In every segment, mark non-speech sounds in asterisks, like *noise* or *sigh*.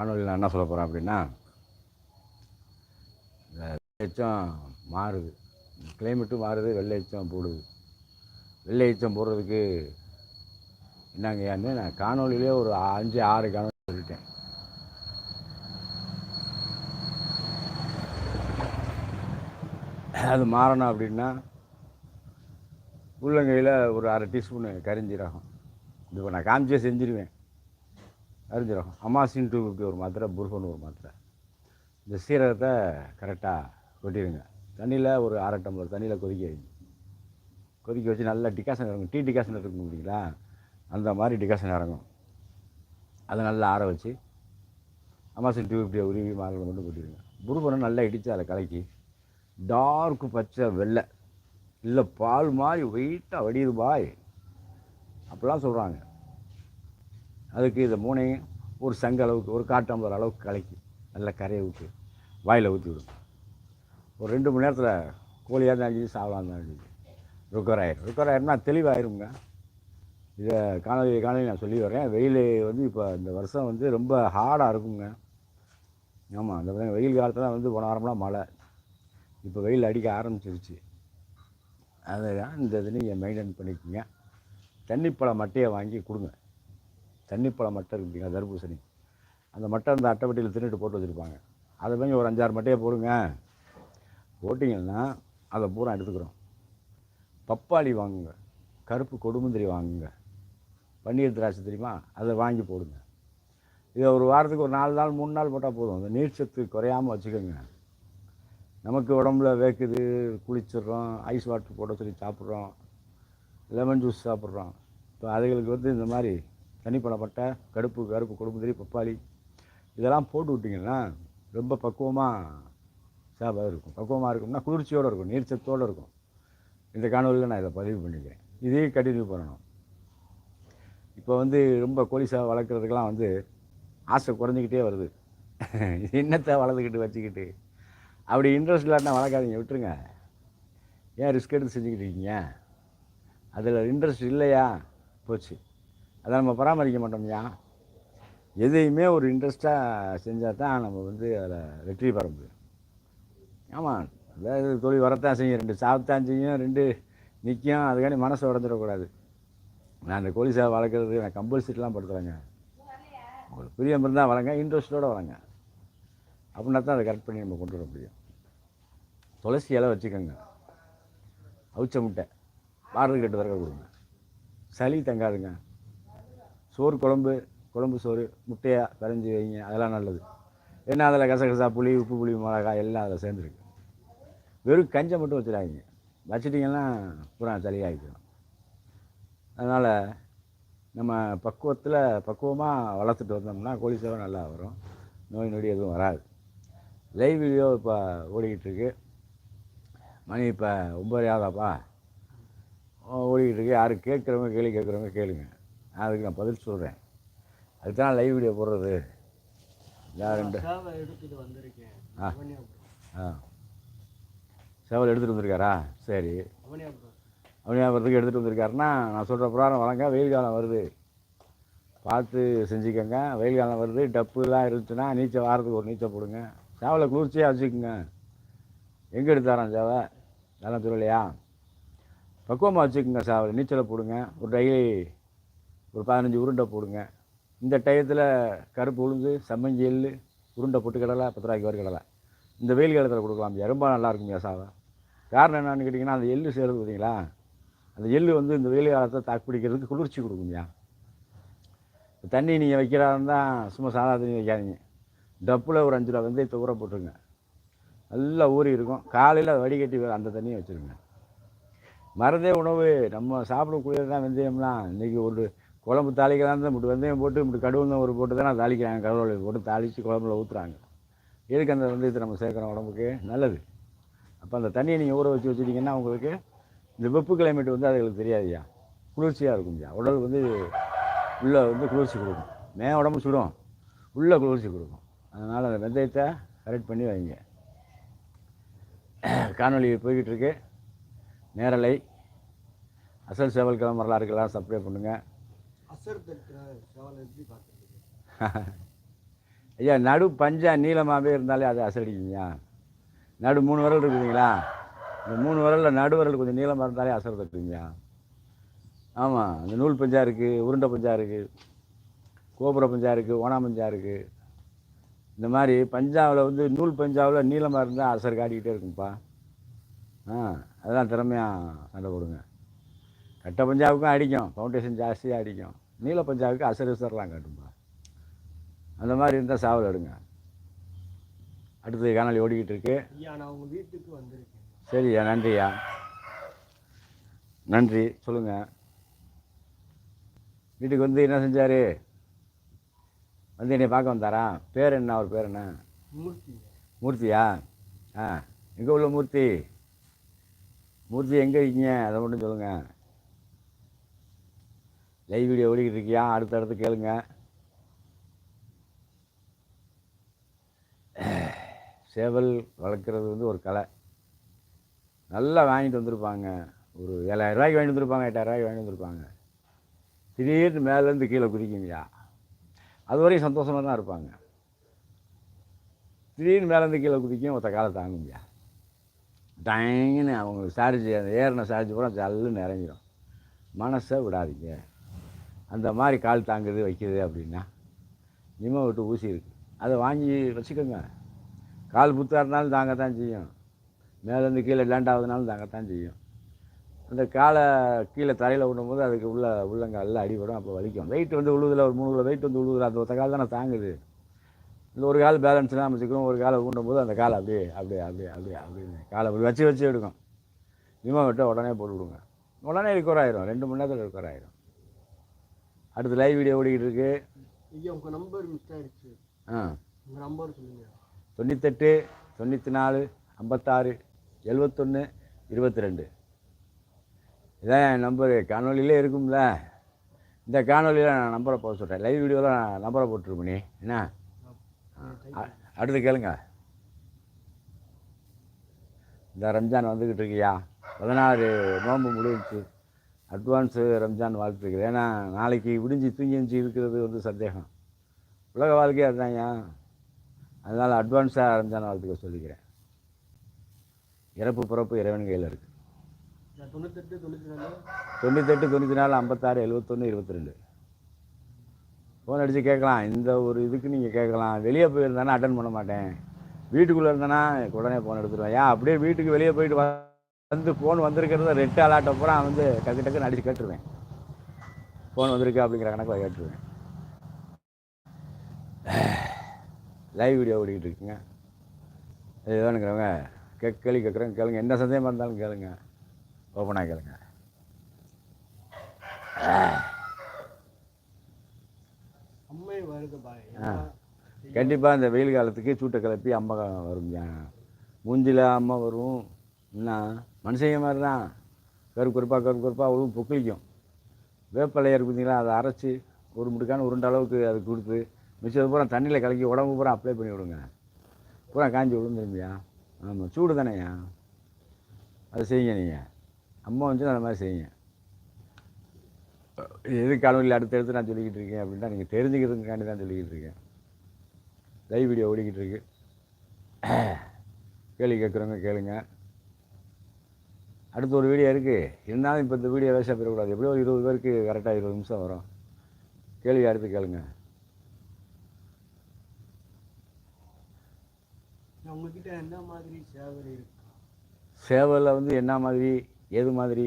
காணொலியில் நான் என்ன சொல்ல போகிறேன் அப்படின்னா இந்த மாறுது. கிளைமேட்டும் மாறுது வெள்ளைச்சம் போடுது. வெள்ளை போடுறதுக்கு போடுறதுக்கு ஏன்னு நான் காணொலியிலே ஒரு அஞ்சு ஆறு காணொலி சொல்லிட்டேன். அது மாறணும் அப்படின்னா உள்ளங்கையில் ஒரு அரை டீஸ்பூனு கரிஞ்சீரகம். இது நான் காமிச்சே செஞ்சிருவேன். அறிஞ்சிடும் அமாசின் டூ ஃபிஃப்டி ஒரு மாத்திரை புருஃபன் ஒரு மாத்திரை. இந்த சீரகத்தை கரெக்டாக கொட்டிடுங்க. தண்ணியில் ஒரு அரை டம்ளர் தண்ணியில் கொதிக்க வைங்க. கொதிக்க வச்சு நல்லா டிகாசன் இறங்கும். டீ டிகாசன் இருக்கும் பார்த்தீங்களா? அந்த மாதிரி டிகாசன் இறங்கும். அதை நல்லா ஆற வச்சு அமாசின் டூ ஃபிஃப்டியை உருவி மாரில் மட்டும் கொட்டிடுங்க. புருஃபனை நல்லா இடித்து அதில் கலக்கி டார்க்கு பச்சை வெள்ளை இல்லை பால் மாதிரி வெயிட்டாக வடியுது பாய். அப்படிலாம் சொல்கிறாங்க அதுக்கு இதை மூணையும் ஒரு சங்க அளவுக்கு ஒரு காட்டம்பர் அளவுக்கு கலக்கி நல்லா கரையை விட்டு வாயில் ஊற்றி விடும் ஒரு ரெண்டு மணி நேரத்தில் கோழியாக தான் அஞ்சு சாவலாக தான் இருந்துச்சு ருக்கர் ஆயிரும் ருக்கர் ஆயிரும்னா தெளிவாயிருங்க. இதை காணொலி காணொலி நான் சொல்லி வரேன் வெயில் வந்து இப்போ இந்த வருஷம் வந்து ரொம்ப ஹார்டாக இருக்குங்க. ஆமாம் அந்த வெயில் காலத்தில் வந்து போன வாரம்லாம் மழை. இப்போ வெயில் அடிக்க ஆரம்பிச்சிருச்சு. அதுதான் இந்த இது நீங்கள் மெயின்டைன் பண்ணிக்கோங்க. தண்ணிப்பழ மட்டையை வாங்கி கொடுங்க. தண்ணி பழம் மட்டை இருக்குங்க தர்பூசணி. அந்த மட்டை அந்த அட்டைப்பட்டியில் தின்னுட்டு போட்டு வச்சுருப்பாங்க. அதை வாங்கி ஒரு அஞ்சாறு மட்டையை போடுங்க. போட்டிங்கன்னா அதை பூரா எடுத்துக்கிறோம். பப்பாளி வாங்குங்க. கருப்பு கொடுமுந்திரி வாங்குங்க. பன்னீர் திராட்சை தெரியுமா? அதை வாங்கி போடுங்க. இதை ஒரு வாரத்துக்கு ஒரு நாலு நாள் மூணு நாள் போட்டால் போதும். அந்த நீர் சத்து குறையாமல் வச்சுக்கோங்க. நமக்கு உடம்புல வேக்குது குளிச்சிடுறோம் ஐஸ் வாட்டர் போட சொல்லி சாப்பிட்றோம் லெமன் ஜூஸ் சாப்பிட்றோம். இப்போ அதுகளுக்கு வந்து இந்த மாதிரி தனிப்பழப்பட்டை கருப்பு கருப்பு கொடுமுதிரி பப்பாளி. இதெல்லாம் போட்டு விட்டிங்கன்னா ரொம்ப பக்குவமாக சாப்பாடு இருக்கும். பக்குவமாக இருக்கும்னா குளிர்ச்சியோடு இருக்கும் நீர்ச்சத்தோடு இருக்கும். இந்த காணொலியில் நான் இதை பதிவு பண்ணிக்கிறேன். இதே கண்டினியூ பண்ணணும் இப்போ வந்து ரொம்ப கோழி வளர்க்குறதுக்கெலாம் வளர்க்குறதுக்கெல்லாம் வந்து ஆசை குறைஞ்சிக்கிட்டே வருது. என்னத்தை வளர்த்துக்கிட்டு வச்சுக்கிட்டு? அப்படி இன்ட்ரெஸ்ட் இல்லாட்டினா வளர்க்காதீங்க விட்டுருங்க. ஏன் ரிஸ்க் எடுத்து செஞ்சுக்கிட்டு இருக்கீங்க? அதில் இன்ட்ரெஸ்ட் இல்லையா? போச்சு. அதை நம்ம பராமரிக்க மாட்டோம்யா எதையுமே ஒரு இன்ட்ரெஸ்ட்டாக செஞ்சால் தான் நம்ம வந்து அதில் வெற்றி பெற முடியும். ஆமாம் அதாவது தொழில் வரத்தான் செய்யும் ரெண்டு சாப்பிட்டான் செய்யும் ரெண்டு நிற்கும் அதுக்காண்டி மனசை உடஞ்சிடக்கூடாது. நான் இந்த கோழி சேவை வளர்க்குறது நான் கம்பல்சரிலாம் படுத்துகிறேங்க உங்களுக்கு பிரியம் இருந்தால் வளங்க இன்ட்ரெஸ்ட்டோடு வளங்க அப்படின்னா தான் அதை கரெக்ட் பண்ணி நம்ம கொண்டு வர முடியும். துளசி இலை வச்சுக்கோங்க. அவிச்ச முட்டை பாரதி கட்டு தடவை கொடுங்க. சளி தங்காதுங்க. சோறு குழம்பு குழம்பு சோறு முட்டையாக கரைஞ்சி வைங்க அதெல்லாம் நல்லது. ஏன்னா அதில் கசகசா புளி உப்பு புளி மிளகாய் எல்லாம் அதில் சேர்ந்துருக்கு. வெறும் கஞ்சை மட்டும் வச்சிடாதீங்க. வச்சிட்டிங்கன்னா பூரா சளியாகிக்கணும் அதனால் நம்ம பக்குவத்தில் பக்குவமாக வளர்த்துட்டு வந்தோம்னா கோழி சேவை நல்லா வரும். நோய் நொடி எதுவும் வராது. லைவ் வீடியோ இப்போ ஓடிக்கிட்டுருக்கு மணி இப்போ ஒம்பது ஆகுதாப்பா ஓடிக்கிட்டு இருக்கு. யார் கேட்குறவங்க கேள்வி கேட்குறவங்க கேளுங்கள் நான் அதுக்கு நான் பதில் சொல்கிறேன் அதுக்கு தான் லைவ் வீடியோ போடுறது. ஆ. ஆ. சேவல் எடுத்துகிட்டு வந்திருக்காரா? சரி. அவனியாபுரத்துக்கு எடுத்துகிட்டு வந்திருக்காருன்னா நான் சொல்கிற பிரகாரம் வழங்க வெயில் காலம் வருது. பார்த்து செஞ்சுக்கோங்க. வெயில் காலம் வருது. டப்புலாம் இருந்துச்சுன்னா நீச்சல் வாரத்துக்கு ஒரு நீச்சல் போடுங்க. சேவலை குளிர்ச்சியாக வச்சுக்கோங்க. எங்கே எடுத்தாரான் சேவை? அதெல்லாம் சொல்லலையா பக்குவமாக வச்சுக்கோங்க சேவல். நீச்சலை போடுங்க. ஒரு டெய்லி ஒரு பதினஞ்சு உருண்டை போடுங்க. இந்த டயத்தில் கருப்பு உளுந்து சம்மஞ்சி எள் உருண்டை பொட்டுக்கடலை பத்து ரூபாய்க்கு வறுக்கடலை இந்த வெயில் காலத்தில் கொடுக்கலாம். ரொம்ப நல்லா இருக்குங்க காரணம் என்னென்னு கேட்டிங்கன்னா அந்த எள்ளு சேருது பார்த்தீங்களா? அந்த எள்ளு வந்து இந்த வெயில் காலத்தை தாக்கு பிடிக்கிறதுக்கு குளிர்ச்சி கொடுக்கும்யா. தண்ணி நீங்கள் வைக்கிறா இருந்தால் சும்மா சாதா தண்ணி வைக்காதீங்க. டப்பில் ஒரு அஞ்சு ரூபா வெந்தயத்தை ஊற போட்டுருங்க. நல்லா ஊறி இருக்கும். காலையில் வடிகட்டி அந்த தண்ணியை வச்சுருங்க. மருந்தே உணவு. நம்ம சாப்பிடக்கூடியது தான் வெந்தயம்லாம். இன்றைக்கி ஒரு குழம்பு தாளிக்கலாம் தான் இப்படி வெந்தயம் போட்டு இப்படி கடுகு ஒரு போட்டு தான் தாளிக்கிறாங்க கடவுளை போட்டு தாளித்து குழம்புல ஊற்றுறாங்க எதுக்கு அந்த வெந்தயத்தை நம்ம சேர்க்குறோம் உடம்புக்கு? நல்லது. அப்போ அந்த தண்ணியை நீங்கள் ஊற வச்சு வச்சுட்டிங்கன்னா உங்களுக்கு இந்த வெப்பு கிளைமேட் வந்து அதுகளுக்கு தெரியாதுயா குளிர்ச்சியாக இருக்கும்யா உடல் வந்து உள்ளே வந்து குளிர்ச்சி கொடுக்கும். மே உடம்பு சுடும். உள்ளே குளிர்ச்சி கொடுக்கும். அதனால் அந்த வெந்தயத்தை கரெக்ட் பண்ணி வைங்க. காணொலி போய்கிட்டு இருக்கு. நேரலை. அசல் சேவல் கிழமை வரலாறுக்கெல்லாம் சப்ஸ்கிரைப் பண்ணுங்கள் *laughs* ஐயா நடு பஞ்சா நீளமாகவே இருந்தாலே அது அசடிக்குங்கய்யா நடு மூணு விரல் இருக்குதுங்களா? இந்த மூணு விரலில் நடு விரல் கொஞ்சம் நீளமாக இருந்தாலே அசர் தட்டுங்கய்யா ஆமாம் அந்த நூல் பஞ்சா இருக்குது உருண்டை பஞ்சா இருக்குது கோபுர பஞ்சா இருக்குது ஓனா பஞ்சா இருக்குது இந்த மாதிரி பஞ்சாவில் வந்து நூல் பஞ்சாவில் நீளமாக இருந்தால் அசர் காட்டிக்கிட்டே இருக்கும்ப்பா ஆ அதெல்லாம் திறமையாக சண்டை போடுங்க. கட்ட பஞ்சாவுக்கும் அடிக்கும். ஃபவுண்டேஷன் ஜாஸ்தியாக அடிக்கும். நீல பஞ்சாவுக்கு அசர் அசர்லாம் காட்டும்பா. அந்த மாதிரி இருந்தால் சாவல் எடுங்க. அடுத்தது காணொலி ஓடிக்கிட்டு இருக்கு. வீட்டுக்கு வந்திருக்கேன். சரிய்யா நன்றியா. நன்றி சொல்லுங்கள் வீட்டுக்கு வந்து என்ன செஞ்சார்? வந்து என்னை பார்க்க வந்தாரா? பேர் என்ன அவர் பேர் என்ன? மூர்த்தி. மூர்த்தியா? ஆ எங்கே உள்ள மூர்த்தி? மூர்த்தி எங்கே இருக்கீங்க? அதை மட்டும் சொல்லுங்கள் லைவ் வீடியோ ஓடிக்கிட்டு இருக்கியா அடுத்தடுத்து கேளுங்க. சேவல் வளர்க்குறது வந்து ஒரு கலை. நல்லா வாங்கிட்டு வந்திருப்பாங்க. ஒரு ஏழாயிரம் ரூபாய்க்கு வாங்கிட்டு வந்திருப்பாங்க எட்டாயிரம் ரூபாய்க்கு வாங்கிட்டு வந்திருப்பாங்க. திடீர்னு மேலேருந்து கீழே குதிக்குங்கய்யா. அது வரையும் சந்தோஷமாக தான் இருப்பாங்க. திடீர்னு மேலேருந்து கீழே குதிக்கும் ஒருத்த காலை தாங்குங்கய்யா. டயங்குன்னு அவங்க சார்ஜ் அந்த ஏறின சார்ஜ் பூரா ஜல்லுன்னு இறங்கிடும் மனசை விடாதீங்க. அந்த மாதிரி கால் தாங்குது வைக்குது அப்படின்னா நிம விட்டு ஊசி இருக்குது அதை வாங்கி வச்சுக்கோங்க. கால் புத்தாக இருந்தாலும் தாங்கத்தான் செய்யும். மேலேருந்து கீழே லேண்ட் ஆகுதுனாலும் தாங்கத்தான் செய்யும். அந்த காலை கீழே தரையில் விடும்போது அதுக்கு உள்ள உள்ளங்காலில் அடிபடும் அப்போ வலிக்கும். வெயிட் வந்து உழுவுதில் ஒரு மூணு கிலோ வெயிட் வந்து உழுவுதில் அந்த ஒத்த கால் தானே தாங்குது. இந்த ஒரு கால் பேலன்ஸ் இல்லாமல் வச்சுக்கிறோம் ஒரு காலை ஊண்டும் போது அந்த காலை அப்படியே அப்படியே அப்படியே அப்படியே அப்படின்னு காலை அப்படி வச்சு வச்சு எடுக்கும். நிம விட்டு உடனே போட்டு விடுங்க உடனே ரிக்கவர் ஆயிரும். ரெண்டு மணி நேரத்தில் ரிக்கவர் ஆயிரும். அடுத்து லைவ் வீடியோ ஓடிக்கிட்டு இருக்கு. ஐயா உங்க நம்பர் மிஸ் ஆயிடுச்சு. ஆ. உங்க நம்பர் சொல்லுங்க. தொண்ணூத்தெட்டு தொண்ணூற்றி நாலு ஐம்பத்தாறு எழுவத்தொன்று இருபத்தி ரெண்டு இதான் என் நம்பரு காணொலியிலே இருக்கும்ல. இந்த காணொலியில் நான் நம்பரை போட சொல்கிறேன் லைவ் வீடியோவில் நான் நம்பரை போட்டுருப்பேனே என்ன? அடுத்து கேளுங்க. இந்த ரம்ஜான் வந்துக்கிட்டு இருக்கியா? பதினாறு நோன்பு முடிஞ்சுச்சு. அட்வான்ஸு ரம்ஜான் வாழ்த்துக்கள். ஏன்னா நாளைக்கு விடிஞ்சு தூங்கி எழுந்துச்சி இருக்கிறது வந்து சந்தேகம். உலக வாழ்க்கையே அதுதான்யா அதனால் அட்வான்ஸாக ரம்ஜான் வாழ்த்துக்கள் சொல்லிக்கிறேன். இறப்பு பிறப்பு இறைவன் கையில் இருக்குது தொண்ணூத்தெட்டு தொண்ணூற்றி நாலு? ஐம்பத்தாறு எழுபத்தொன்று இருபத்தி ரெண்டு ஃபோன் அடித்து கேட்கலாம். இந்த ஒரு இதுக்கு நீங்கள் கேட்கலாம். வெளியே போயிருந்தானா அட்டன் பண்ண மாட்டேன். வீட்டுக்குள்ளே இருந்தேன்னா உடனே ஃபோன் எடுத்துருவேன். ஏன்? அப்படியே வீட்டுக்கு வெளியே போயிட்டு வ- வந்து ஃபோன் வந்திருக்கிறத ரெட்டு அலாட்டை பூரா வந்து டக்கு டக்குன்னு அடித்து கேட்டுருவேன். ஃபோன் வந்திருக்கு அப்படிங்கிற கணக்கில் கேட்டுருவேன். லைவ் வீடியோ ஓடிக்கிட்டு இருக்குங்க. இது வேணுங்கிறவங்க கே கேள்வி கேட்குறேன் கேளுங்க. என்ன சந்தேகமாக இருந்தாலும் கேளுங்க. ஓப்பனாக கேளுங்க. கண்டிப்பாக இந்த வெயில் காலத்துக்கு சூட்டை கிளப்பி அம்மா வரும் மூஞ்சில அம்மா வரும். என்ன? மனுஷங்க மாதிரி தான் கரு கருப்பாக கருப்பு கருப்பாக அவ்வளோ பொக்கிலிக்கும். வேப்பலையாக இருக்கு பார்த்தீங்களா அதை அரைச்சி ஒரு முட்டுக்கான உருண்ட அளவுக்கு அது கொடுத்து மிச்சது பூரா தண்ணியில் கலக்கி உடம்பு பூரா அப்ளை பண்ணி விடுங்க. பூரா காஞ்சி திரும்பியா ஆமாம் சூடு தானேயா? அதை செய்யுங்க நீங்கள் அம்மா வந்து அந்த மாதிரி செய்யுங்க. எது காணொலியில் அடுத்து அடுத்து நான் சொல்லிக்கிட்டு இருக்கேன் அப்படின்னா நீங்கள் தெரிஞ்சுக்கிறதுக்காண்டி தான் சொல்லிக்கிட்டு இருக்கேன். லைவ் வீடியோ ஓடிக்கிட்டு இருக்கு. கேள்வி கேட்குறவங்க கேளுங்கள் அடுத்து ஒரு வீடியோ இருக்குது இருந்தாலும் இப்போ இந்த வீடியோ வேஸ்ட்டாக போயிடக்கூடாது. எப்படியும் ஒரு இருபது பேருக்கு கரெக்டாக இருபது நிமிஷம் வரும். கேள்வி அடுத்து கேளுங்க. உங்ககிட்ட என்ன மாதிரி சேவல் இருக்கு? சேவலில் வந்து என்ன மாதிரி எது மாதிரி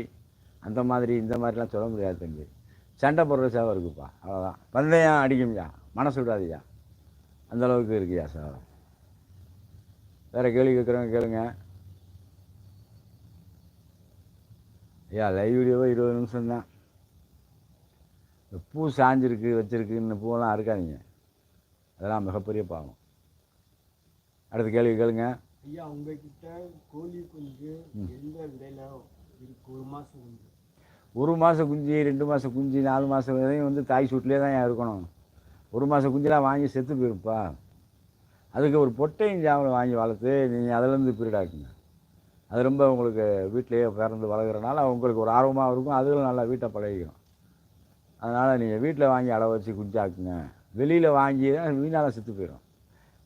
அந்த மாதிரி இந்த மாதிரிலாம் சொல்ல முடியாது தம்பி. சண்டை போடுற சேவை இருக்குப்பா. அவ்வளோதான் பந்தயம் அடிக்கும்யா? மனசு விடாதியா? அந்த அளவுக்கு இருக்குயா சேவை வேறு கேள்வி கேட்குறவங்க கேளுங்க. ஐயா லைவ் வீடியோவே இருபது நிமிஷம் தான். இந்த பூ சாஞ்சிருக்கு வச்சிருக்குன்னு பூவெல்லாம் அறுக்காதீங்க. அதெல்லாம் மிகப்பெரிய பாவம். அடுத்த கேள்வி கேளுங்க. ஐயா உங்ககிட்ட கோழி குஞ்சு எந்த விலையில இருக்கு? ஒரு மாசம் குஞ்சு. ஒரு மாதம் குஞ்சு ரெண்டு மாதம் குஞ்சு நாலு மாதம் வரையும் வந்து தாய் சூட்லேயே தான் ஏன் இருக்கணும் ஒரு மாதம் குஞ்செலாம் வாங்கி செத்து போயிருப்பா. அதுக்கு ஒரு பொட்டையும் ஜாமலை வாங்கி வளர்த்து நீங்கள் அதிலேருந்து பீரியடாக்குங்க அது ரொம்ப உங்களுக்கு வீட்டிலேயே பிறந்து வளர்கிறனால உங்களுக்கு ஒரு ஆர்வமாக இருக்கும். அதுகளும் நல்லா வீட்டை பழகிக்கும். அதனால் நீங்கள் வீட்டில் வாங்கி அளவு வச்சு குஞ்சாக்குங்க. வெளியில் வாங்கி தான் வீணால செத்து போயிடும்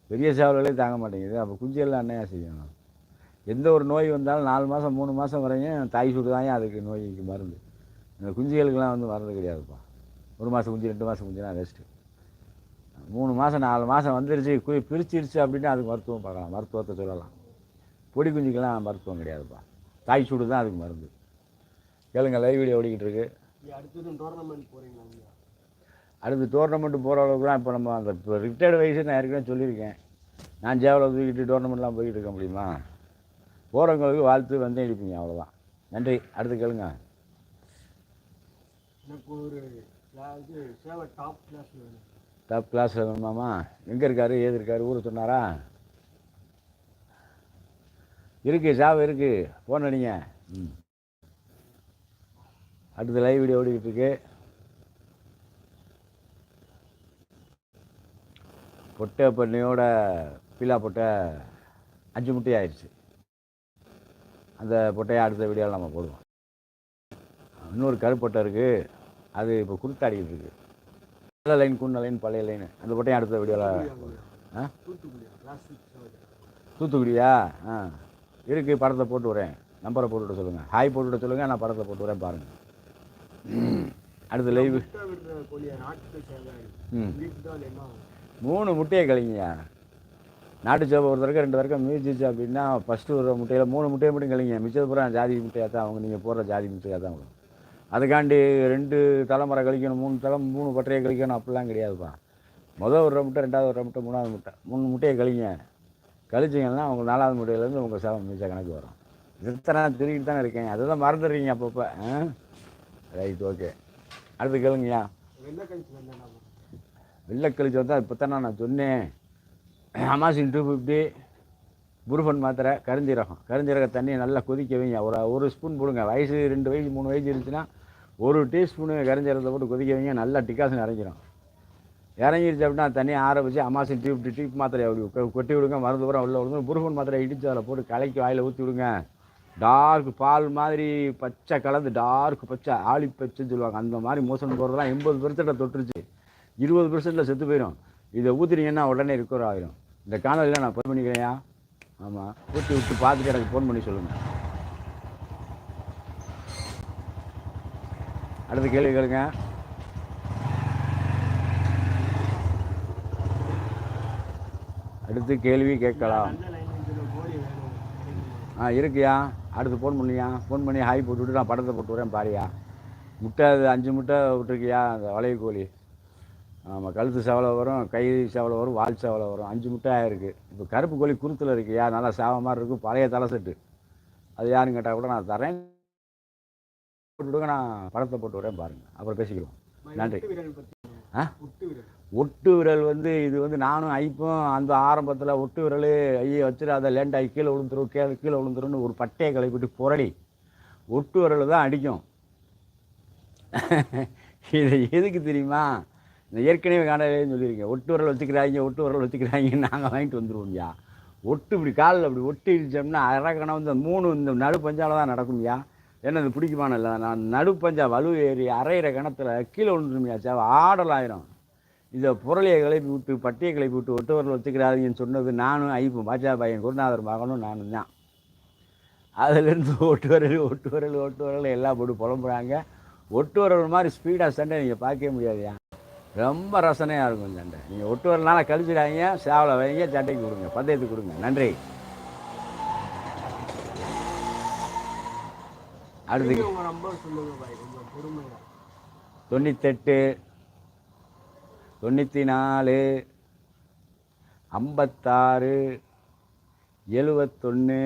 பெரிய சேவல்களே தாங்க மாட்டேங்குது. அப்போ குஞ்செல்லாம் என்னையா செய்யணும் எந்த ஒரு நோய் வந்தாலும் நாலு மாதம் மூணு மாதம் வரையும் தாய் சூடு தான் அதுக்கு நோய்க்கு மருந்து. இந்த குஞ்சுகளுக்கெல்லாம் வந்து மருந்து கிடையாதுப்பா. ஒரு மாதம் குஞ்சு ரெண்டு மாதம் குஞ்சுனா ரெஸ்ட்டு மூணு மாதம் நாலு மாதம் வந்துருச்சு குறி பிரிச்சிருச்சு அப்படின்னா அதுக்கு மருத்துவம் பார்க்கலாம் மருத்துவத்தை சொல்லலாம். பொடி குஞ்சுக்கெல்லாம் மருத்துவம் கிடையாதுப்பா. தாய் சூடு தான் அதுக்கு மருந்து. கேளுங்க லைவ் வீடியோ ஓடிக்கிட்டு இருக்கு. இது அடுத்தது டோர்னமெண்ட் போகிறீங்களா ஐயா? அடுத்து டோர்னமெண்ட் போகிற அளவுக்கு தான் இப்போ நம்ம அந்த இப்போ ரிட்டையர்டு வயசு நான் ஏற்கனவே சொல்லியிருக்கேன். நான் சேவலை தூக்கிட்டு டோர்னமெண்ட்லாம் போய்கிட்டு இருக்க முடியுமா? போகிறவங்களுக்கு வாழ்த்து வந்து எடுப்பீங்க அவ்வளோதான் நன்றி. அடுத்து கேளுங்க. எனக்கு ஒரு டாப் கிளாஸ் வேணும். டாப் கிளாஸில் வேணுமாமா எங்கே இருக்காரு? ஏது இருக்காரு? ஊரை சொன்னாரா? இருக்கு சாவு இருக்கு. ஃபோன் அடிங்க. ம். அடுத்து லைவ் வீடியோ ஓடிக்கிட்டு இருக்கு பொட்டை பண்ணையோட பீலா பொட்டை அஞ்சு முட்டை ஆயிடுச்சு. அந்த பொட்டையை அடுத்த வீடியோவில் நம்ம போடுவோம். இன்னொரு கருப்பொட்டை இருக்குது அது இப்போ குருத்தாடிக்கிட்டு இருக்கு. நல்ல லைன் குண்ண லைன் பழைய லைன் அந்த பொட்டையும் அடுத்த வீடியோவில் ஆ? தூத்துக்குடியா? ஆ. இருக்குது படத்தை போட்டு வரேன். நம்பரை போட்டுவிட சொல்லுங்கள் ஹாய் போட்டுவிட சொல்லுங்கள் நான் படத்தை போட்டு வரேன் பாருங்கள் அடுத்து லைவ் ம். மூணு முட்டையை கழிங்கய்யா. நாட்டு சேவை ஒரு தடவை ரெண்டு தடவை மியூசிச்சு அப்படின்னா ஃபஸ்ட்டு ஒரு முட்டையில் மூணு முட்டையை மட்டும் கழிங்க. மிச்சது பூரா ஜாதி முட்டையாக தான் அவங்க நீங்கள் போடுற ஜாதி முட்டையாக தான் வரும். அதுக்காண்டி ரெண்டு தலைமுறை கழிக்கணும் மூணு தலை மூணு பட்டறையை கழிக்கணும் அப்படிலாம் கிடையாதுப்பா. முதல் ஒரு முட்டை ரெண்டாவது ஒரு முட்டை மூணாவது முட்டை மூணு முட்டையை கழிங்க. கழிச்சிங்கன்னா உங்க நாலாவது முட்டையிலேருந்து உங்கள் சேவை மிச்ச கணக்கு வரும். இத்தனை திருக்கிட்டு தானே இருக்கேன் அதை தான் மறந்துடுறீங்க அப்பப்போ. ஆ? ரைட் ஓகே அடுத்து கேளுங்கய்யா. வெள்ளை கழிச்சு வெள்ளை வந்தால் இப்போ தானே நான் சொன்னேன். அமாசின் டூ ஃபிஃப்டி புருஃபன் மாத்திரை கருஞ்சீரகம். கருஞ்சீரக தண்ணியை நல்லா கொதிக்க வைங்க ஒரு ஒரு ஸ்பூன் போடுங்க. வயசு ரெண்டு வயசு மூணு வயசு இருந்துச்சுன்னா ஒரு டீஸ்பூனு கருஞ்சீரகத்தை போட்டு கொதிக்க வைங்க நல்லா டிகாசன் இறங்கிடும் இறங்கிடுச்சு அப்படின்னா தண்ணியை ஆற வச்சு அமாசின் டியூப் டியூப் டீப் மாத்திரை அப்படி கொட்டி விடுங்க மருந்து பூரா உள்ள விடுங்க. புருஃபன் மாத்திரை இடித்து அதில் போட்டு கலக்கி வாயில் ஊற்றி விடுங்க. டார்க் பால் மாதிரி பச்சை கலந்து டார்க் பச்சை ஆளி பச்சைன்னு சொல்லுவாங்க. அந்த மாதிரி மோசம் போகிறதெல்லாம் எண்பது பெர்சென்ட்டில் தொட்டுருச்சு. இருபது பெர்சென்ட்டில் செத்து போயிடும் இதை ஊற்றுனீங்கன்னா உடனே ரிக்கவர் ஆகிடும் இந்த காணொலியில் நான் ஃபோன் பண்ணிக்கிறேன்யா. ஆமாம் ஊற்றி விட்டு பார்த்துட்டு எனக்கு ஃபோன் பண்ணி சொல்லுங்கள் அடுத்த கேள்வி கேளுங்க. அடுத்து கேள்வி கேட்கலாம்? ஆ இருக்குயா? அடுத்து ஃபோன் பண்ணியா? ஃபோன் பண்ணி ஹாய் போட்டு விட்டு நான் படத்தை போட்டு வரேன் பாரியா. முட்டை அது அஞ்சு முட்டை விட்டுருக்கியா? அந்த வளைய கோழி. ஆமாம் கழுத்து சேவலை வரும் கை சேவலை வரும் வால் சேவலை வரும். அஞ்சு முட்டை ஆயிருக்கு. இப்போ கருப்பு கோழி குருத்தில் இருக்கியா? நல்லா சேவை மாதிரி இருக்கும் பழைய தலை செட்டு. அது யாருன்னு கேட்டால் கூட நான் தரேன். போட்டு விடுங்க நான் படத்தை போட்டு வரேன் பாருங்கள் அப்புறம் பேசிக்கலாம். நன்றி. ஆ? ஒட்டு விரல் வந்து இது வந்து நானும் ஐப்பும் அந்த ஆரம்பத்தில் ஒட்டு விரல் ஐயை வச்சிடாத லேண்டாகி கீழே விழுந்துரும் கீழே கீழே விழுந்துரும்னு ஒரு பட்டையை கிளப்பிட்டு புரளி ஒட்டு விரல் தான் அடிக்கும். இது எதுக்கு தெரியுமா? இந்த ஏற்கனவே காணவே சொல்லியிருக்கேன். ஒட்டு விரல் வச்சுக்கிறாங்க ஒட்டு விரல் வச்சுக்கிறாங்க நாங்கள் வாங்கிட்டு வந்துடுவோம்யா ஒட்டு இப்படி காலில் அப்படி ஒட்டு இடிச்சோம்னா அரக்கணம் வந்து மூணு இந்த நடு பஞ்சால் தான் நடக்கும்யா ஏன்னா அது பிடிக்குமான இல்லை. நான் நடு பஞ்சா வலு ஏறி அரைகிற கணத்தில் கீழே விழுந்துருமியா சேவை ஆடலாயிரும் இதை புரளியை கிளப்பி விட்டு பட்டியை கிளப்பி விட்டு ஒட்டுவரில் வச்சுக்கிறாதீங்கன்னு சொன்னது நானும் ஐப்பும் பாஜா பையன் குருநாதர் மகனும் நானும் தான். அதுலேருந்து ஒட்டு வரல் ஒட்டு வரல் ஒட்டு வரல் எல்லாம் போட்டு புலம்புறாங்க. ஒட்டு வரல் மாதிரி ஸ்பீடாக சண்டை நீங்கள் பார்க்கவே முடியாதுயா ரொம்ப ரசனையாக இருக்கும் சண்டை. நீங்கள் ஒட்டு வரனால கழிச்சிடாதீங்க சேவலை வைங்க சண்டைக்கு கொடுங்க பந்தயத்துக்கு கொடுங்க நன்றி. அடுத்து. தொண்ணூத்தெட்டு தொண்ணூற்றி நாலு ஐம்பத்தாறு எழுவத்தொன்று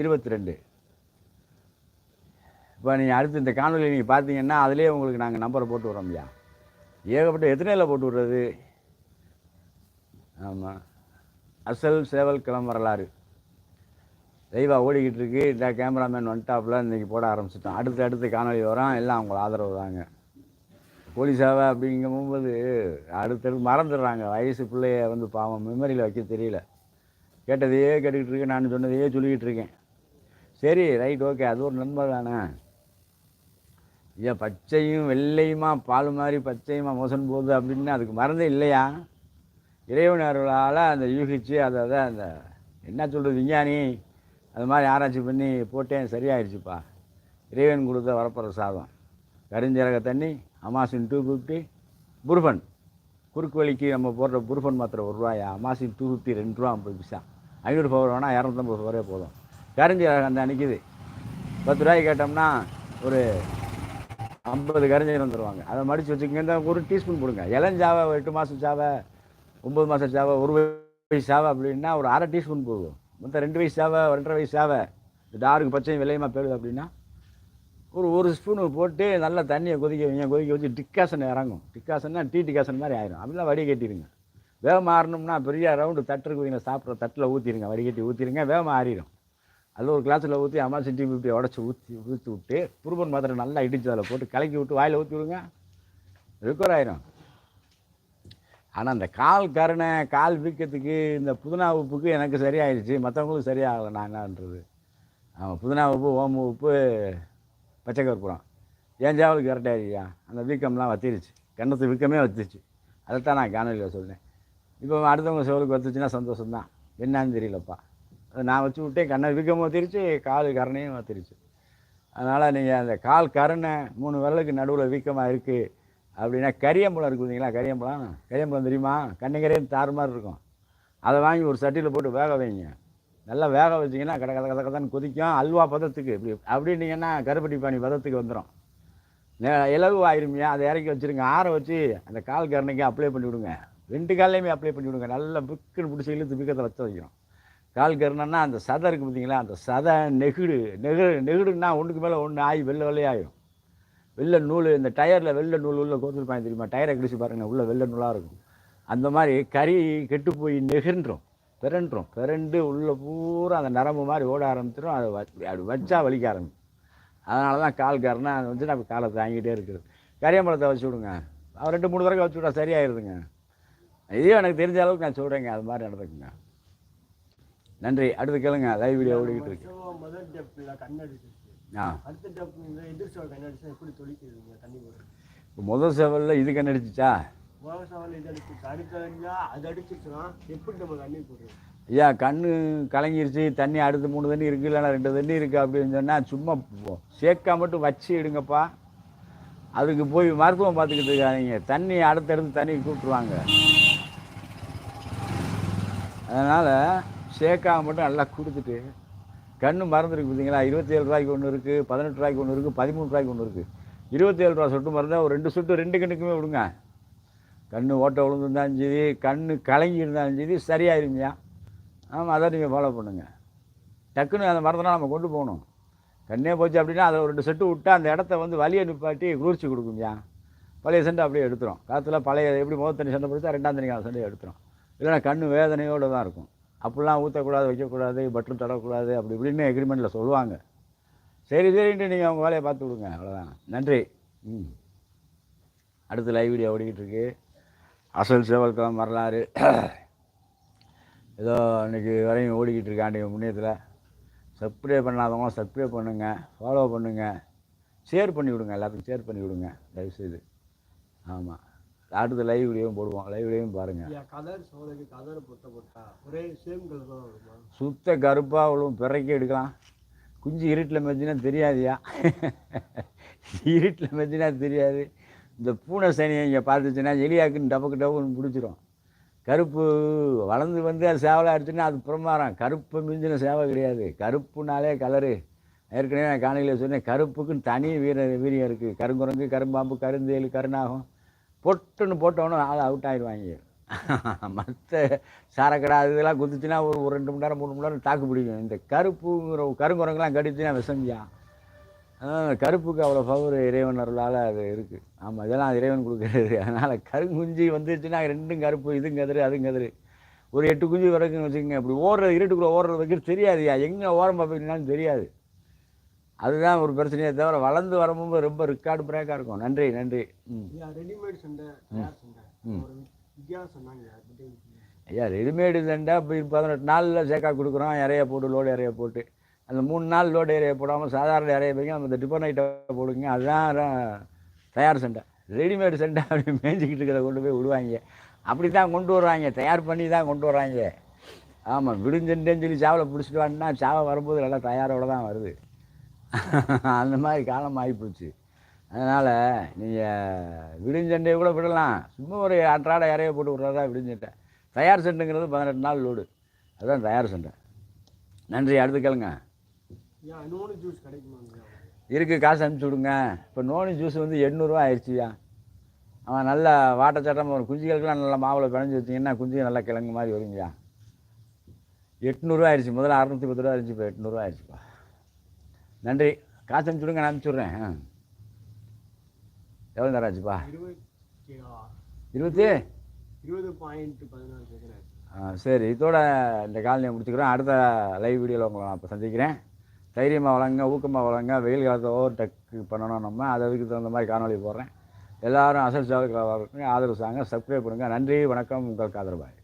இருபத்தி ரெண்டு இப்போ நீங்கள் அடுத்து இந்த காணொலி நீங்கள் பார்த்தீங்கன்னா அதுலேயே உங்களுக்கு நாங்கள் நம்பரை போட்டு விட்றோம் ஐயா. ஏகப்பட்ட எத்தனையில் போட்டு விட்றது? ஆமாம் அசல் சேவல் கிளம்ப வரலாறு. தெய்வா ஓடிக்கிட்டு இருக்கு. இந்த கேமராமேன் வந்துட்டாப்புல இன்றைக்கி போட ஆரம்பிச்சிட்டோம். அடுத்து அடுத்து காணொலி வரோம். எல்லாம் அவங்களை ஆதரவு தாங்க. போலீஸாவை அப்படிங்கும்போது அடுத்தடுத்து மறந்துடுறாங்க. வயசு பிள்ளைய வந்து பாவம் மெமரியில் வைக்க தெரியல. கேட்டதையே கேட்டுக்கிட்டு இருக்கேன். நான் சொன்னதையே சொல்லிக்கிட்டு இருக்கேன். சரி ரைட் ஓகே அது ஒரு நண்பர் தானே. ஐயா பச்சையும் வெள்ளையுமா? பால் மாதிரி பச்சையுமா? மோசன் போகுது அப்படின்னு அதுக்கு மறந்தே இல்லையா? இறைவனர்களால் அந்த யூகிச்சு அதை அதை அந்த என்ன சொல்கிறது விஞ்ஞானி? அது மாதிரி ஆராய்ச்சி பண்ணி போட்டேன். சரியாயிடுச்சுப்பா இறைவன் கொடுத்த வரப்பிரசாதம். கருஞ்சீரக தண்ணி அமாசின் டூ ஃபிஃப்டி புருஃபன் குறுக்கு வழிக்கு நம்ம போடுற புருஃபன் மாத்திரை ஒரு ரூபாயா? அமாசின் டூ ஃபிஃப்டி ரெண்டு ரூபா ஐம்பது பைசா. ஐநூறு பவர் வேணால் இரநூத்தம்பது பவரே போதும். கருஞ்சீரகம் அந்த அன்றைக்குது பத்து ரூபாய்க்கு கேட்டோம்னா ஒரு ஐம்பது கரைஞ்சீரம் தருவாங்க அதை மடித்து வச்சுக்கோங்க. இந்த ஒரு டீஸ்பூன் போடுங்க. இளஞ்சாவை எட்டு மாதம் சாவை ஒம்பது மாதம் சாவை ஒரு வயசு சாவை அப்படின்னா ஒரு அரை டீஸ்பூன் போதும். மொத்தம் ரெண்டு வயசு சாவை ரெண்டரை வயசு சாவை. இந்த டாருக்கு பச்சையும் வெள்ளையுமா போயிடுது அப்படின்னா ஒரு ஒரு ஸ்பூனு போட்டு நல்லா தண்ணியை கொதிக்க வைங்க. கொதிக்க வச்சு டிக்காசன் இறங்கும். டிக்காசன்னா டீ டிக்காசன் மாதிரி ஆயிரும். அப்படிலாம் வடி கட்டிடுங்க. வேகம் ஆறணும்னா பெரிய ரவுண்டு தட்டு இருக்குவீங்க சாப்பிட்ற தட்டில் ஊற்றிடுங்க வடிகட்டி ஊற்றிடுங்க வேகமாக ஆறிடும் அதில் ஒரு கிளாஸில் ஊற்றி அம்மா டீ இப்படி உடச்சி ஊற்றி ஊற்றி விட்டு புருபன் மாத்திரை நல்லா இடிச்சு அதில் போட்டு கலக்கி விட்டு வாயில் ஊற்றி விடுங்க. ரிக்கவர் ஆயிரும். ஆனால் அந்த கால் கருணை கால் வீக்கத்துக்கு இந்த புதினா உப்புக்கு எனக்கு சரியாயிடுச்சு மற்றவங்களுக்கு சரியாகலை. நான் என்னன்றது ஆமாம் புதினா உப்பு ஓம உப்பு பச்சை கற்பூரம் என் ஜாவலுக்கு கரெக்டாக அந்த வீக்கம்லாம் வத்திருச்சு. கண்ணத்து வீக்கமே வத்துச்சு அதைத்தான் நான் காணொலியில் சொன்னேன் இப்போ அடுத்தவங்க செவலுக்கு வத்துச்சுன்னா சந்தோஷம்தான். என்னன்னு தெரியலப்பா. அதை நான் வச்சு விட்டேன். கண்ணை வீக்கமும் வத்திருச்சு கால் கரணையும் வத்திருச்சு. அதனால் நீங்கள் அந்த கால் கருணை மூணு விரலுக்கு நடுவில் வீக்கமாக இருக்குது அப்படின்னா கரியம்பழம் இருக்குது பார்த்தீங்களா? கரியம்பழம். கரியம்பழம் தெரியுமா? கண்ணிக்கரையும் தாறு மாதிரி இருக்கும். அதை வாங்கி ஒரு சட்டியில் போட்டு வேக வைங்க. நல்லா வேக வச்சிங்கன்னா கட கத கத கதன்னு கொதிக்கும். அல்வா பதத்துக்கு இப்படி அப்படின்னீங்கன்னா கருப்பட்டி பாணி பதத்துக்கு வந்துடும் இலவு ஆயிருமையா அதை இறக்கி வச்சுருங்க. ஆற வச்சு அந்த கால் கரணைக்கு அப்ளை பண்ணி விடுங்க. ரெண்டு கால்லையுமே அப்ளை பண்ணி விடுங்க. நல்லா பிக்குன்னு பிடிச்சி இழுத்து பிக்கத்தை வச்ச வைக்கணும். கால் கருணைன்னா அந்த சதை இருக்குது பார்த்தீங்களா? அந்த சதை நெகுடு நெகு நெகுடுன்னா ஒன்றுக்கு மேலே ஒன்று ஆகி வெள்ளை வெள்ளையாகும் வெள்ளை நூல் இந்த டயரில் வெள்ளை நூல் உள்ள கோத்துருப்பாங்க தெரியுமா? டயரை கிடிச்சு பாருங்க உள்ள வெள்ளை நூலாக இருக்கும். அந்த மாதிரி கறி கெட்டு போய் நெகின்றோம் பிறன்றோம் பிறண்டு உள்ள பூரா அந்த நரம்பு மாதிரி ஓட ஆரம்பிச்சிடும் அதை அப்படி வச்சா வலிக்க ஆரம்பிக்கும். அதனால தான் கால் காரனா அதை வந்து நம்ம காலை தாங்கிட்டே இருக்குது கரியாம்பழத்தை வச்சு விடுங்க. அவர் ரெண்டு மூணு தடவை வச்சு விட்டா சரியாயிருதுங்க. இதையும் எனக்கு தெரிஞ்ச அளவுக்கு நான் சொல்கிறேங்க அது மாதிரி நடந்துக்குங்க. நன்றி. அடுத்து கேளுங்க. லைவ் வீடியோ ஓடிக்கிட்டு இருக்கு. ஆ. இப்போ முதல் செவலில் இது கண்ணடிச்சிச்சா முதல் இது அது அடிச்சிச்சுன்னா எப்படி நம்ம தண்ணி போடுறது ஐயா கண்ணு கலங்கிருச்சு தண்ணி அடுத்து மூணு தண்ணி இருக்குது இல்லைன்னா ரெண்டு தண்ணி இருக்குது அப்படின்னு சொன்னால் சும்மா போ- மட்டும் வச்சு எடுங்கப்பா. அதுக்கு போய் மருத்துவம் பார்த்துக்கிட்டு இருக்காதிங்க. தண்ணி அடுத்தடுத்து தண்ணி கூப்பிட்ருவாங்க அதனால் சேக்கா மட்டும் நல்லா கொடுத்துட்டு கண்ணு மறந்துருக்கு பார்த்தீங்களா? இருபத்தேழு ரூபாய்க்கு ஒன்று இருக்குது பதினெட்டு ரூபாய்க்கு ஒன்று இருக்குது பதிமூணு ரூபாய்க்கு ஒன்று இருக்குது இருபத்தேழு ரூபா சொட்டு மருந்தை ஒரு ரெண்டு சொட்டு ரெண்டு கண்ணுக்குமே விடுங்க. கண் ஓட்டை விழுந்துருந்தாலும் சரி கண் கலங்கி இருந்தாலும் சரி சரியாயிருங்கய்யா ஆமாம் அதை நீங்கள் ஃபாலோ பண்ணுங்கள் டக்குன்னு அந்த மருந்தெல்லாம் நம்ம கொண்டு போகணும். கண்ணே போச்சு அப்படின்னா அதை ஒரு ரெண்டு செட்டு விட்டா அந்த இடத்த வந்து வலியை நிப்பாட்டி குளிர்ச்சி கொடுக்கும்யா. பழைய சண்டை அப்படியே எடுத்துரும். காற்றுல பழைய எப்படி முதல் தண்ணி சண்டை பிடிச்சா ரெண்டாம் தண்ணி சண்டையை எடுத்துரும். இல்லைன்னா கண் வேதனையோடு தான் இருக்கும். அப்படிலாம் ஊற்றக்கூடாது வைக்கக்கூடாது பட்டன் தொடக்கூடாது அப்படி இப்படின்னு எக்ரிமெண்ட்டில் சொல்லுவாங்க. சரி சரின்ட்டு நீங்கள் அவங்க வேலையை பார்த்து விடுங்க. அவ்வளோதான் நன்றி. ம். அடுத்து லைவ் வீடியோ ஓடிக்கிட்டு இருக்கு. அசல் சேவல்களம் வரலாறு. ஏதோ இன்னைக்கு வரையும் ஓடிக்கிட்டு இருக்கு ஆண்டிய முன்னேற்றத்தில் சப்ஸ்கிரைப் பண்ணாதவங்க சப்ஸ்கிரைப் பண்ணுங்கள் ஃபாலோ பண்ணுங்கள் ஷேர் பண்ணி விடுங்க எல்லாத்துக்கும் ஷேர் பண்ணி விடுங்க தயவுசெய்து. ஆமாம் அடுத்த லைவ் வீடியோவும் போடுவோம் லைவ் வீடியோவும் பாருங்கள் சுத்த கருப்பாக அவ்வளோ பிறக்கி எடுக்கலாம். குஞ்சு இருட்டில் மெஞ்சினா தெரியாதியா? இருட்டில் மெஞ்சினா தெரியாது. இந்த பூனை சனியை இங்கே பார்த்துச்சுன்னா எலியாக்குன்னு டபக்கு டபக்குன்னு பிடிச்சிரும் கருப்பு வளர்ந்து வந்து அது சேவலாக அடிச்சுன்னா அது புறமாறம் கருப்பு மிஞ்சின சேவை கிடையாது. கருப்புனாலே கலரு. ஏற்கனவே நான் காலையில் சொன்னேன் கருப்புக்குன்னு தனி வீர வீரியம் இருக்குது கருங்குரங்கு கரும்பாம்பு கருந்தேல் கருணாகும் பொட்டுன்னு போட்டவனும் ஆள் அவுட் ஆகிடுவாங்க *laughs* மற்ற சாரக்கடை இதெல்லாம் குத்துச்சுன்னா ஒரு ஒரு ரெண்டு மணி நேரம் மூணு மணி நேரம் தாக்கு பிடிக்கும். இந்த கருப்புங்கிற கருங்குரங்கெலாம் கடிச்சுன்னா விஷம்யா. கருப்புக்கு அவ்வளோ பவர் இறைவன் அருளால் அது இருக்குது ஆமாம் இதெல்லாம் இறைவன் கொடுக்குறது. அதனால் கருங்குஞ்சி வந்துருச்சுன்னா ரெண்டும் கருப்பு இதுவும் கதிரு அதுவும் கதிரு. ஒரு எட்டு குஞ்சு வரைக்கும் வச்சுக்கோங்க இப்படி ஓடுறது இருட்டுக்குள்ளே ஓடுறது வைக்கிறது தெரியாதுயா எங்கே ஓரம் பார்ப்பீங்கன்னாலும் தெரியாது. அதுதான் ஒரு பிரச்சனையே தவிர வளர்ந்து வரும்போது ரொம்ப ரெக்கார்டு பிரேக்காக இருக்கும். நன்றி நன்றி. ரெடிமேட் சண்டை சண்டை. ஐயா ரெடிமேடு தண்டா இப்போ பதினெட்டு நாளில் சேக்கா கொடுக்குறோம். இறைய போட்டு லோடு இறைய போட்டு. அந்த மூணு நாள் லோடு ஏரியா போடாமல் சாதாரண ஏரியா போய் நம்ம இந்த ஐட்டம் போடுங்க அதுதான் தயார் சண்டை. ரெடிமேடு சண்டை அப்படி மேய்ஞ்சிக்கிட்டு இருக்கிறத கொண்டு போய் விடுவாங்க அப்படி தான் கொண்டு வருவாங்க தயார் பண்ணி தான் கொண்டு வர்றாங்க ஆமாம் விடுஞ்சண்டேன்னு சொல்லி சாவலை பிடிச்சிட்டு வான்னா சாவை வரும்போது நல்லா தயாரோடு தான் வருது. அந்த மாதிரி காலம் ஆகிப்போச்சு அதனால் நீங்கள் விடுஞ்சண்டையை கூட விடலாம். சும்மா ஒரு அன்றாட இறைய போட்டு விட்றதா விடுஞ்சண்டை தயார் சண்டைங்கிறது பதினெட்டு நாள் லோடு அதுதான் தயார் சண்டை. நன்றி. அடுத்து கேளுங்க. இன்னொன்று ஜூஸ் கிடைக்குமாங்க இருக்குது காசு அனுப்பிச்சி விடுங்க. இப்போ நோனி ஜூஸ் வந்து எண்ணூறுரூவா ஆயிடுச்சுயா அவன் நல்லா வாட்டச்சாட்டம் ஒரு குஞ்சுகளுக்கெல்லாம் நல்லா மாவில் பிணைஞ்சு வச்சிங்கன்னா குஞ்சுகள் நல்லா கிழங்கு மாதிரி வருங்கய்யா எட்நூறுவா ஆயிடுச்சு முதல்ல அறுநூற்றி பத்து ரூபா இருந்துச்சு இப்போ எட்நூறுவா ஆயிடுச்சுப்பா. நன்றி. காசு அனுப்பிச்சி விடுங்க நான் அனுப்பிச்சி விட்றேன் ஆ. எவ்வளோ நேரம் ஆச்சுப்பா? இருபத்தி இருபது பாயிண்ட் பதினாறு ஆ சரி இதோட இந்த காலனியை முடிச்சுக்கிறோம். அடுத்த லைவ் வீடியோவில் உங்களை நான் இப்போ சந்திக்கிறேன். தைரியமாக வளங்க ஊக்கமாக வளங்க வெயில் காலத்தை ஓவர் டக்கு பண்ணணும் நம்ம. அதுக்கு தகுந்த மாதிரி காணொளி போடுறேன். எல்லாரும் அசல் சேவலுக்கு ஆதரவு சாங்க சப்ஸ்கிரைப் பண்ணுங்கள் நன்றி வணக்கம். உங்கள் ஆதரவாய்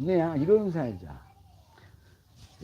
இல்லையா? இருபது நிமிஷம் ஆயிடுச்சா?